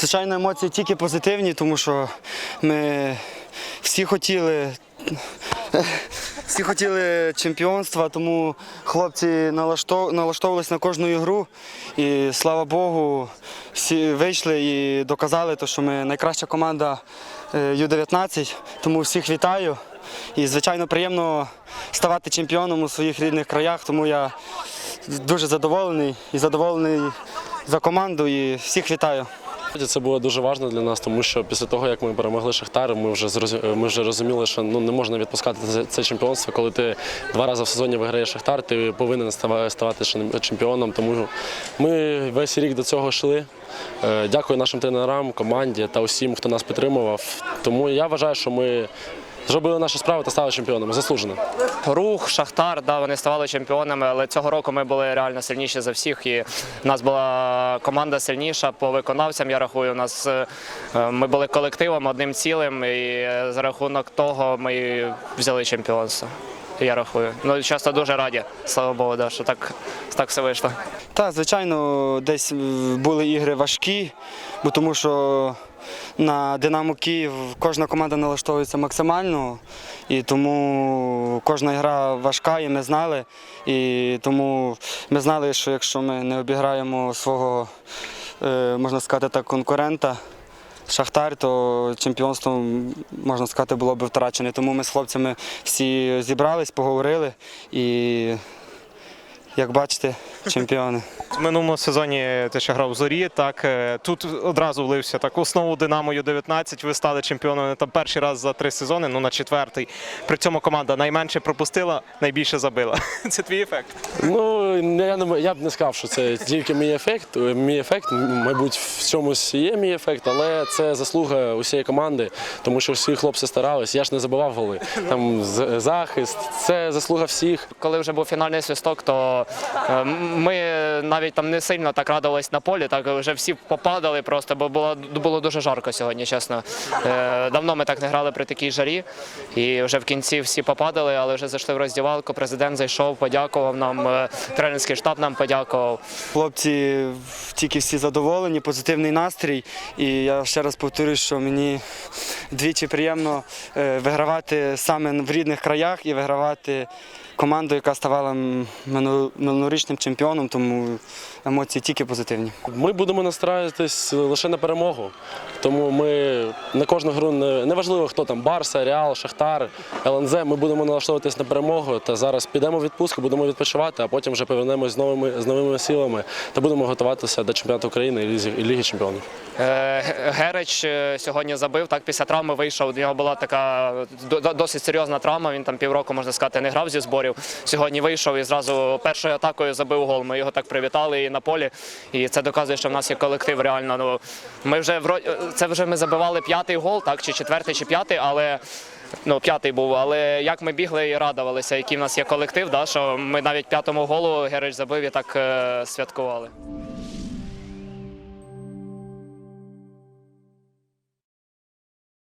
Звичайно, емоції тільки позитивні, тому що ми всі хотіли. Всі хотіли чемпіонства, тому хлопці налаштовувалися на кожну ігру. І слава Богу, всі вийшли і доказали, що ми найкраща команда е, Ю-19. Тому всіх вітаю. І, звичайно, приємно ставати чемпіоном у своїх рідних краях, тому я дуже задоволений і задоволений за команду і всіх вітаю. Це було дуже важливо для нас, тому що після того, як ми перемогли Шахтар, ми вже ми вже розуміли, що ну не можна відпускати це- чемпіонство. Коли ти два рази в сезоні виграєш Шахтар, ти повинен ставати чемпіоном. Тому ми весь рік до цього йшли. Е, Дякую нашим тренерам, команді та усім, хто нас підтримував. Тому я вважаю, що ми зробили нашу справу та стали чемпіонами. Заслужено. Рух, Шахтар, да, вони ставали чемпіонами, але цього року ми були реально сильніші за всіх. І в нас була команда сильніша по виконавцям. Я рахую, у нас е, ми були колективом, одним цілим, і е, за рахунок того ми взяли чемпіонство. Я рахую. Ну, часто дуже раді, слава Богу, да, що так, так все вийшло. Так, звичайно, десь були ігри важкі, бо тому що на Динамо Київ кожна команда налаштовується максимально, і тому кожна гра важка, і ми знали. І тому ми знали, що якщо ми не обіграємо свого, е, можна сказати так, конкурента. Шахтар, то чемпіонство, можна сказати, було б втрачене. Тому ми з хлопцями всі зібрались, поговорили і, як бачите, чемпіони. В минулому сезоні ти ще грав в зорі. Так е, тут одразу влився так основу Динамо Ю-19. Ви стали чемпіонами там перший раз за три сезони, ну на четвертий. При цьому команда найменше пропустила, найбільше забила. Це твій ефект. Ну я не я б не сказав, що це тільки мій ефект. Мій ефект, мабуть, в чомусь є мій ефект, але це заслуга усієї команди, тому що всі хлопці старались. Я ж не забивав голи. Там захист, це заслуга всіх. Коли вже був фінальний свисток, то е, ми навіть там не сильно так радувались на полі, так вже всі попадали просто, бо було, було дуже жарко сьогодні, чесно. Е, Давно ми так не грали при такій жарі, і вже в кінці всі попадали, але вже зайшли в роздівалку. Президент зайшов, подякував нам, е, тренерський штаб нам подякував. Хлопці тільки всі задоволені, позитивний настрій. І я ще раз повторюю, що мені двічі приємно е, вигравати саме в рідних краях і вигравати команду, яка ставала минулорічним чемпіоном, тому емоції тільки позитивні. Ми будемо настраюватись лише на перемогу. Тому ми на кожну гру не неважливо, хто там Барса, Реал, Шахтар, ЛНЗ. Ми будемо налаштовуватись на перемогу. Та зараз підемо в відпустку, будемо відпочивати, а потім вже повернемось з новими з новими силами та будемо готуватися до чемпіонату України і Ліги Чемпіонів. Е, Герич е, сьогодні забив, так після травми вийшов. У нього була така до- до- досить серйозна травма. Він там півроку, можна сказати, не грав зі зборів. Сьогодні вийшов і зразу першою атакою забив гол. Ми його так привітали і на полі. І це доказує, що в нас є колектив. Реально, ну ми вже це вже ми забивали п'ятий гол, так чи четвертий, чи п'ятий, але. Ну, п'ятий був, але як ми бігли і радувалися, який в нас є колектив, да, що ми навіть п'ятому голу Герич забив і так е, святкували.